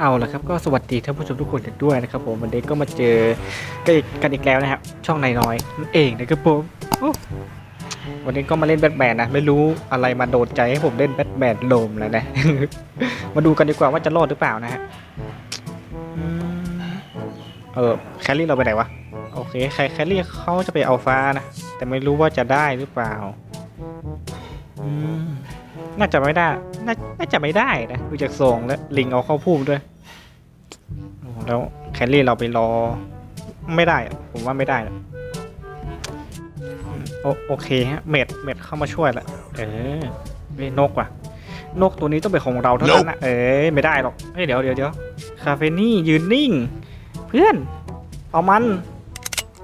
เอาละครับก็สวัสดีท่านผู้ชมทุกคนกันด้วยนะครับผมวันนี้ก็มาเจอกันอีกกันอีกแล้วนะครับช่องนายน้อยนั่นเองนะครับผมวันนี้ก็มาเล่นแบทแมนนะไม่รู้อะไรมาโดนใจให้ผมเล่นแบทแมนโลมแล้วนะ มาดูกันดีกว่าว่าจะรอดหรือเปล่านะฮะเออแคลรี่เราไปไหนวะโอเคใครแคลรี่เขาจะไปเอาฟ้านะแต่ไม่รู้ว่าจะได้หรือเปล่าอืม น่าจะไม่ได้ น่าน่าจะไม่ได้นะดูจากทรงแล้วลิงเอาเข้าพุ่มด้วยโอ้แล้วแคลรี่เราไปรอ ไม่ได้อะผมว่าไม่ได้อะอืมโอโอเคฮะ เม็ดเม็ดเข้ามาช่วยละเออเฮ้ยนกว่ะ นกตัวนี้ต้องเป็นของเราเท่านั้นนะเอ้ยไม่ได้หรอก เฮ้ยเดี๋ยวเดี๋ยวเดี๋ยวคาเฟนี่ยืนนิ่ง เพื่อน เอามัน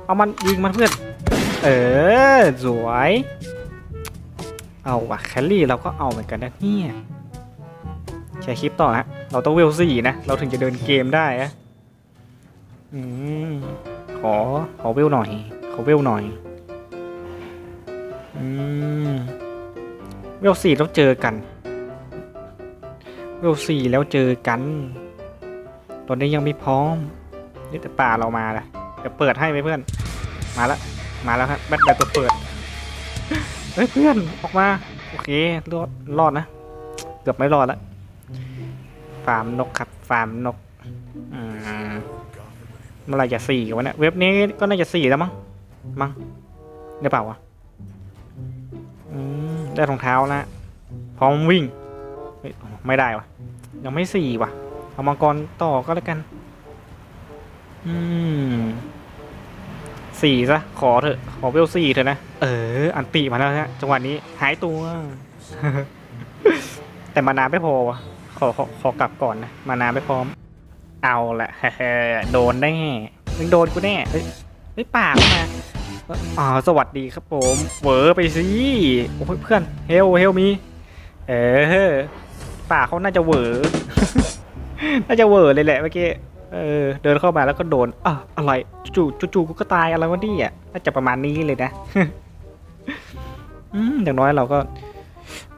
เอามันยิงมันเพื่อน เออสวย เอาว่ะแคลรี่เราก็เอาเหมือนกันนะเนี่ยแชร์คลิปต่อฮะ เราต้องเวลสี่นะ เราถึงจะเดินเกมได้นะอืมขอขอเวลหน่อย ขอเวลหน่อย อืมเวลสี่แล้วเจอกัน เวลสี่แล้วเจอกัน ตอนนี้ยังไม่พร้อมนี่แต่ป่าเรามาละเดี๋ยวเปิดให้ไหมเพื่อน มาแล้วมาแล้วครับแบทแบทตัวเปิด เฮ้ยเพื่อนออกมา โอเครอดรอดนะ เกือบไม่รอดแล้วฟาร์มนกครับฟาร์มนกอืมเมื่อไรจะสี่กันวะเนี่ยเว็บนี้ก็น่าจะสี่แล้วมั้งมั้งได้เปล่าวะได้รองเท้าแล้วพร้อมวิ่ง ไม่ได้วะยังไม่สี่วะเอามังกรต่อก็แล้วกัน อืม สี่ซะ ขอเถอะ ขอเวลสี่เถอะนะ เออ อันตีมาแล้วฮะ จังหวะนี้หายตัว แต่มานาไม่พอวะขอขอขอกลับก่อนนะ มานาไม่พร้อม เอาละโดนแน่มึงโดนกูแน่เฮ้ยเฮ้ยป่าเข้ามาอ๋อสวัสดีครับผมเหวอไปสิโอ้ยเพื่อนเฮลเฮลมี เออป่าเขาน่าจะเหวอน่าจะเหวอเลยแหละเมื่อกี้ เออเดินเข้ามาแล้วก็โดนอะอะไรจู่จู่กูก็ตายอะไรวะนี่ยน่าจะประมาณนี้เลยนะอืมอย่างน้อยเราก็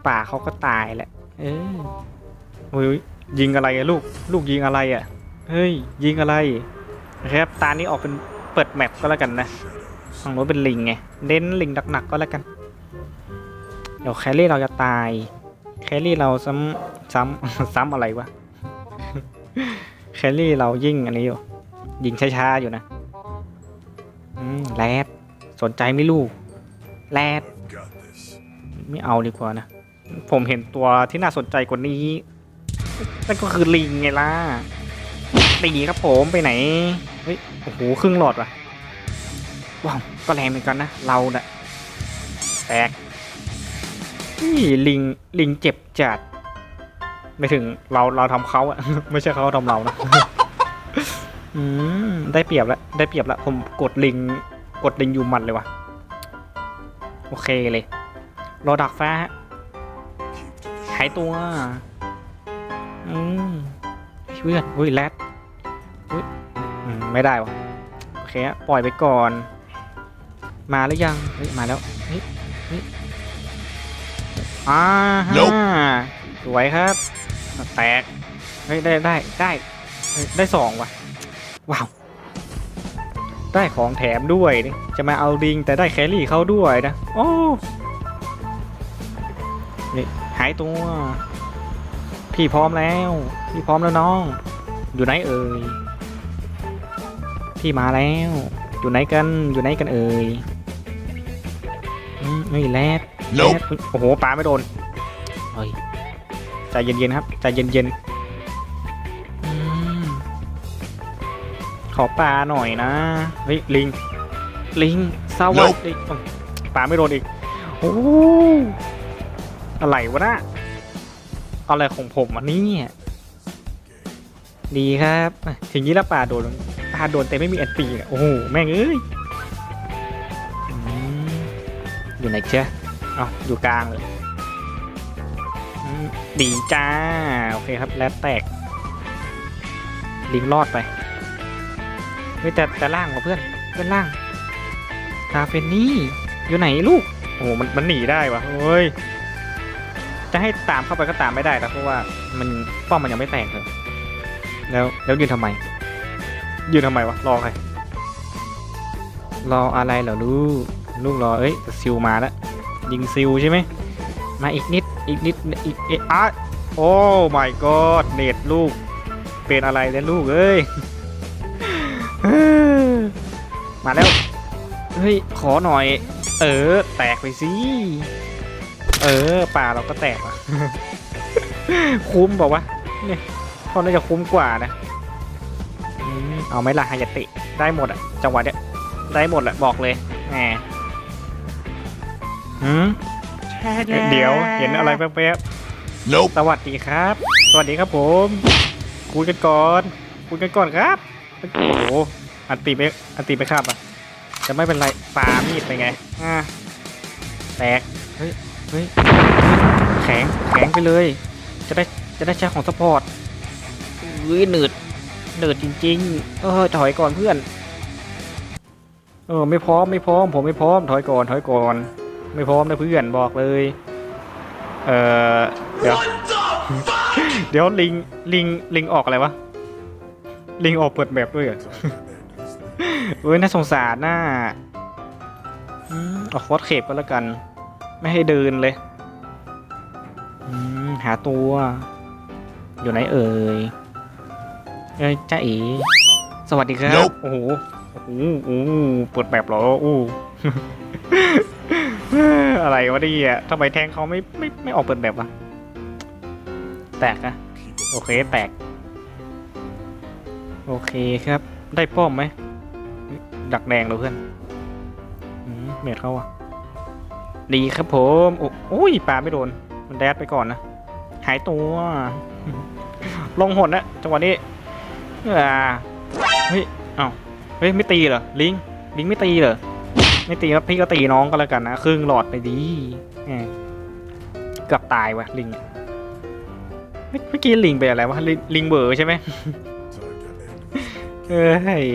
ป่าเขาก็ตายแหละ เออโอ้ยยิงอะไรอะลูก ลูกยิงอะไรอะเฮ้ยยิงอะไรนะครับตานี้ออกเป็นเปิดแมปก็แล้วกันนะฝั่งโน้นเป็นลิงไงเน้นลิงหนักๆก็แล้วกันเดี๋ยวแครี่เราจะตายแครี่เราซ้ำซ้ำซ้ำอะไรวะ แคลรี่เรายิ่งอันนี้อยู่ ยิงช้าๆอยู่นะอืมแรดสนใจไหม่ลูกแรดไม่เอาดีกว่านะ ผมเห็นตัวที่น่าสนใจกว่านี้นั่นก็คือลิงไงล่ะตีครับผมไปไหน เฮ้ย โอ้โห ครึ่งหลอดว่ะ ว้าว ก็แรงเหมือนกันนะ เราน่ะแตกนี่ลิง ลิงเจ็บจัด ไม่ถึงเราเราทำเขาอะไม่ใช่เขาทำเรานะอืมได้เปรียบแล้วได้เปรียบแล้วผมกดลิงกดลิงอยู่หมัดเลยว่ะโอเคเลยรอดักฟ้าฮะหายตัวอืมเพื่อนอุ้ยแรดอุ้ยอืมไม่ได้วะโอเคฮะปล่อยไปก่อน มาหรือยังเฮ้ยมาแล้วเฮ้ยเฮ้ยอ่าฮะ Nope สวยครับ แตกเฮ้ยได้ได้ได้ได้สองว่ะว้าวได้ของแถมด้วยนี่จะมาเอาดิงแต่ได้แครี่เขาด้วยนะโอ้นี่หายตัวพี่พร้อมแล้วพี่พร้อมแล้วน้อง อยู่ไหนเอ่ยพี่มาแล้ว อยู่ไหนกันอยู่ไหนกันเอ่ยนี่แรดแรดโอ้โหปลาไม่โดนเฮ้ย ใจเย็นๆครับใจเย็นๆอืมขอปลาหน่อยนะเฮ้ยลิง ลิงสวัสดีอ้าวปลาไม่โดนอีกโอ้อะไรวะนะอะไรของผมอันนี้เนี่ยดีครับอะถึงนี้แล้วปลาโดนปลาโดนแต่ไม่มีอันตีเนี่ยโอ้โหแม่งเอ้ยอืมอยู่ไหนเจ้าอ้าวอยู่กลางเลยอืม ดีจ้า โอเคครับ แล้วแตก ลิงรอดไปเฮ้ยแต่แต่ล่างว่ะเพื่อน เพื่อนล่าง คาเฟนี่ อยู่ไหนลูก โอ้โห มันมันหนีได้วะเฮ้ย จะให้ตามเข้าไปก็ตามไม่ได้แล้วเพราะว่ามันป้อมมันยังไม่แตกเลย แล้วแล้วยืนทำไม ยืนทำไมวะ รอใคร รออะไรเหรอลูก ลูกรอ เอ้ยซิลมาแล้ว ยิงซิลใช่ไหม มาอีกนิด อีกนิดอีกเอะอะโอ้ my god เน็ตลูก เป็นอะไรเนี่ยลูกเอ้ย มาแล้ว เฮ้ย ขอหน่อย เออ แตกไปสิ เออ ป่าเราก็แตกอะ คุ้มบอกว่าเนี่ยเขาน่าจะคุ้มกว่านะ เอาไหมล่ะฮายาติ ได้หมดอะจังหวะเนี้ย ได้หมดแหละบอกเลยแหมหืม เดี๋ยวเห็นอะไรแป๊บ Nope. ๆสวัสดีครับ สวัสดีครับผม คุยกันก่อน คุยกันก่อนครับ โอ้โหอันตีไปอันตีไปครับอะ จะไม่เป็นไรปามีดไปไง อ่าแตก เฮ้ย เฮ้ย แข็ง แข็งไปเลย จะได้ จะได้ใช้ของสปอร์ตเฮ้ยหนืดหนืดจริง ๆ เออถอยก่อนเพื่อน เออไม่พร้อมไม่พร้อม ผมไม่พร้อมถอยก่อนถอยก่อน ไม่พร้อมนะเพื่อนบอกเลย เออเดี๋ยว เดี๋ยวลิงลิงลิงออกอะไรวะ ลิงออกเปิดแบบด้วยเหรอเอ้ยน่าสงสารน่าอืมออกฟอสเคปก็แล้วกัน ไม่ให้เดินเลยอืมหาตัว อยู่ไหนเอ่ยเอ้ยจ้าเอ๋สวัสดีครับ Nope โอ้โหโอ้โห โอ้โหเปิดแบบเหรอ อู้ อะไรวะเนี่ยทำไมแทงเขาไม่ไม่ไม่ออกเปิดแบบวะแตกอะโอเคแตก โอเคครับ ได้ป้อมไหม ดักแดงเหรอเพื่อนอืมเมดเขาอะดีครับผมโอ้โอ้ยปลาไม่โดน มันแดดไปก่อนนะ หายตัว ลงหนนะจังหวะนี้อ่าเฮ้ยเอ้าเฮ้ย ไม่ตีเหรอ ลิง ลิงไม่ตีเหรอ ไม่ตีครับพี่ก็ตีน้องก็แล้วกันนะครึ่งหลอดไปดีแหมเกือบตายวะลิงเมื่อกี้ลิงไปอะไรวะลิงลิงเบอร์ใช่ไหมเอ้ย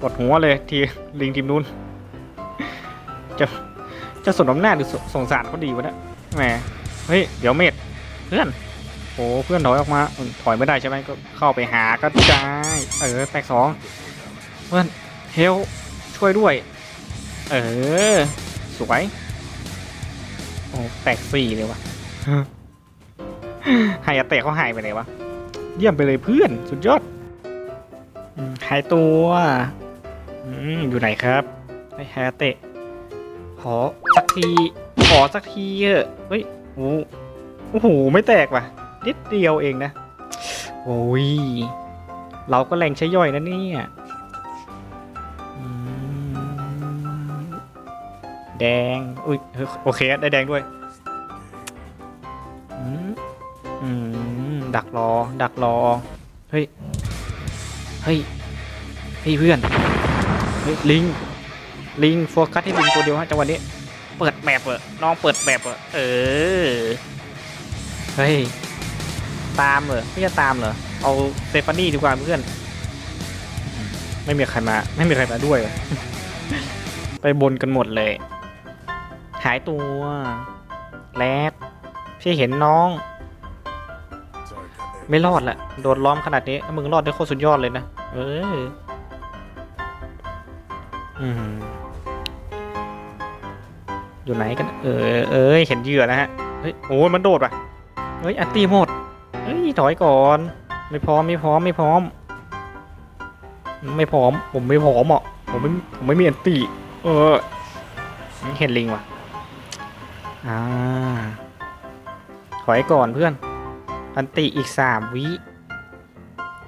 ปวดหัวเลยทีลิงทีมนู้นจะจะสนน้ำหน้าหรือสงสารเขาดีวะเนี่ยแหมเฮ้ยเดี๋ยวเมดเพื่อนโอ้เพื่อนถอยออกมาถอยไม่ได้ใช่ไหมก็เข้าไปหาก็ได้เออแตกสองเพื่อนเฮลช่วยด้วย เออ สวย โอ้แตกสี่เลยวะหายาเตะเขาหายไปไหนวะ เยี่ยมไปเลยเพื่อน สุดยอดอืมหายตัวอืมอยู่ไหนครับไอ้ฮาเตะ ขอสักที ขอสักทีเถอะเฮ้ยโอ้โอ้โห ไม่แตกว่ะ นิดเดียวเองนะ โอ้ย เราก็แรงใช้ย่อยนะเนี่ย แดง อุ้ยโอเคได้แดงด้วยอืมอืมดักรอ ดักรอ เฮ้ย เฮ้ย เฮ้ยเพื่อน เฮ้ยลิง ลิงโฟกัสที่ลิงตัวเดียวฮะจังหวะนี้ เปิดแบบเหรอน้องเปิดแบบเหรอเออ เฮ้ย ตามเหรอไม่จะตามเหรอ เอาเตฟานี่ดีกว่าเพื่อน ไม่มีใครมา ไม่มีใครมาด้วย ไปบนกันหมดเลย หายตัวแรดพี่เห็นน้อง ไม่รอดแหละโดนล้อมขนาดนี้ มึงรอดได้โคตรสุดยอดเลยนะ เออออยู่ไหนกัน เออเอ้ยเห็นเหยื่อนะฮะ เฮ้ย โอ้ยมันโดดว่ะ เฮ้ย อันตีหมด เฮ้ย ถอยก่อน ไม่พร้อม ไม่พร้อม ไม่พร้อม ไม่พร้อม ผมไม่พร้อมอะ ผมไม่ ผมไม่มีอันตีเออ เห็นลิงว่ะ อ่า ถอยก่อนเพื่อน อันติอีกสามวิ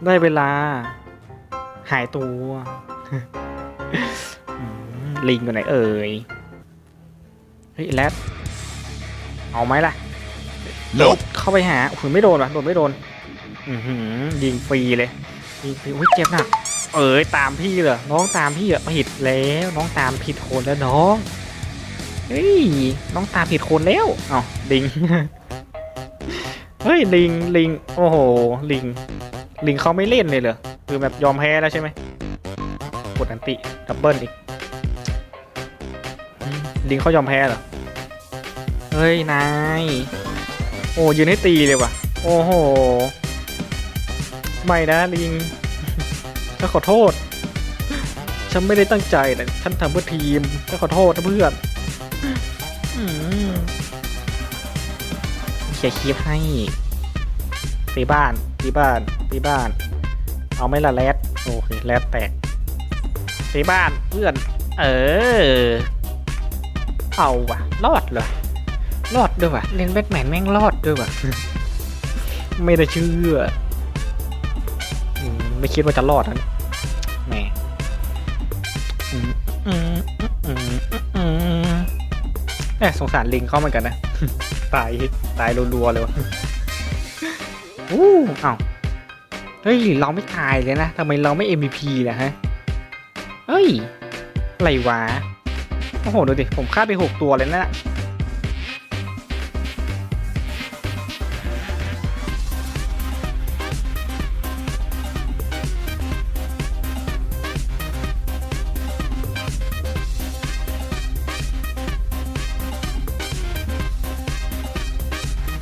ได้เวลา หายตัวอืมลิงอยู่ไหนเอ่ย เฮ้ยแรดเอาไหมล่ะ Nope. เข้าไปหาโอ้โหไม่โดนว่ะโดนไม่โดน อือหือยิงฟรีเลยยิงฟรีอุ้ยเจ็บหนักเอ้ยตามพี่เหรอน้องตามพี่เหรอผิดแล้ว น้องตามผิดคนแล้วน้อง เฮ้ยน้องตามผิดคนแล้วเอ้าลิง เฮ้ยลิงลิง โอ้โหลิง ลิงเขาไม่เล่นเลยเหรอ คือแบบยอมแพ้แล้วใช่ไหมกดอันติดับเบิลอีกอืมลิงเขายอมแพ้เหรอ เฮ้ยนาย โอ้ยืนให้ตีเลยว่ะ โอ้โห ไม่นะลิงฉันขอโทษ ฉันไม่ได้ตั้งใจแต่ฉันทำเพื่อทีมฉันขอโทษนะเพื่อนอืม เคลียคลิปให้ตีบ้านตีบ้านตีบ้าน เอาไม่ละแรดโอเคแรดแตกตีบ้านเพื่อน เออ เอาว่ะ รอดเลยรอดด้วยว่ะ เล่นแบทแมนแม่งรอดด้วยว่ะ ไม่ได้เชื่อ ไม่คิดว่าจะรอดนะแหม อบสงสารลิงเขาเหมือนกันนะ ตายตายรัวๆเลยวะอู้เอ้าเฮ้ยเราไม่ตายเลยนะทำไมเราไม่ MVP นะฮะเฮ้ยอะไรวะโอ้โหดูดิผมฆ่าไปหกตัวเลยนะ